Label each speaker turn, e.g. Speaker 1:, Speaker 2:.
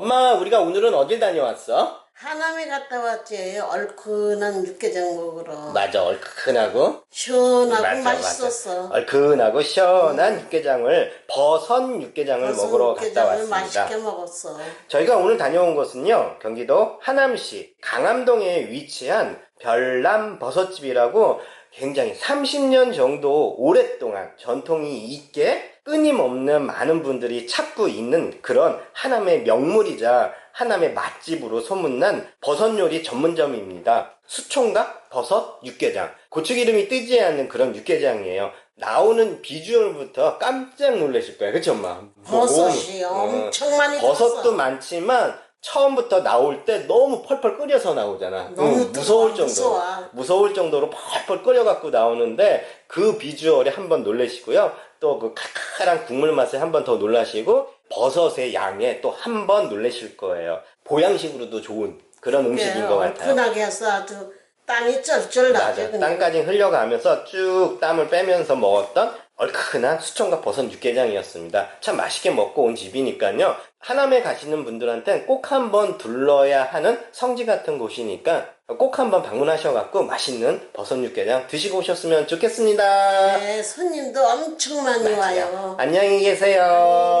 Speaker 1: 엄마, 우리가 오늘은 어딜 다녀왔어?
Speaker 2: 하남에 갔다 왔지. 얼큰한 육개장 먹으러.
Speaker 1: 맞아, 얼큰하고.
Speaker 2: 시원하고
Speaker 1: 맞아,
Speaker 2: 맛있었어.
Speaker 1: 맞아. 얼큰하고 시원한 육개장을, 버섯 육개장을
Speaker 2: 버섯
Speaker 1: 먹으러 갔다
Speaker 2: 육개장을
Speaker 1: 왔습니다.
Speaker 2: 맛있게 먹었어.
Speaker 1: 저희가 오늘 다녀온 곳은요, 경기도 하남시 강암동에 위치한 별남 버섯집이라고 굉장히 30년 정도 오랫동안 전통이 있게 끊임없는 많은 분들이 찾고 있는 그런 하남의 명물이자 하남의 맛집으로 소문난 버섯 요리 전문점입니다. 수총각 버섯 육개장. 고추 기름이 뜨지 않는 그런 육개장이에요. 나오는 비주얼부터 깜짝 놀라실 거예요. 그쵸, 엄마?
Speaker 2: 버섯이
Speaker 1: 어,
Speaker 2: 엄청 많이
Speaker 1: 버섯도. 많지만 처음부터 나올 때 너무 펄펄 끓여서 나오잖아.
Speaker 2: 너무
Speaker 1: 응, 무서울
Speaker 2: 뜨거워,
Speaker 1: 정도로.
Speaker 2: 무서워.
Speaker 1: 무서울 정도로 펄펄 끓여갖고 나오는데 그 비주얼에 한번 놀라시고요. 또 그 칼칼한 국물 맛에 한번 더 놀라시고 버섯의 양에 또 한 번 놀라실 거예요. 보양식으로도 좋은 그런 음식인 것 같아요.
Speaker 2: 얼큰하게 해서 아주 땀이 쩔쩔. 그냥.
Speaker 1: 땀까지 흘려가면서 쭉 땀을 빼면서 먹었던 얼큰한 수청과 버섯 육개장이었습니다. 참 맛있게 먹고 온 집이니까요. 하남에 가시는 분들한테는 꼭 한번 둘러야 하는 성지 같은 곳이니까 꼭 한번 방문하셔갖고 맛있는 버섯 육개장 드시고 오셨으면 좋겠습니다.
Speaker 2: 네, 손님도 엄청 많이 와요.
Speaker 1: 안녕히 계세요.
Speaker 2: 안녕히 계세요.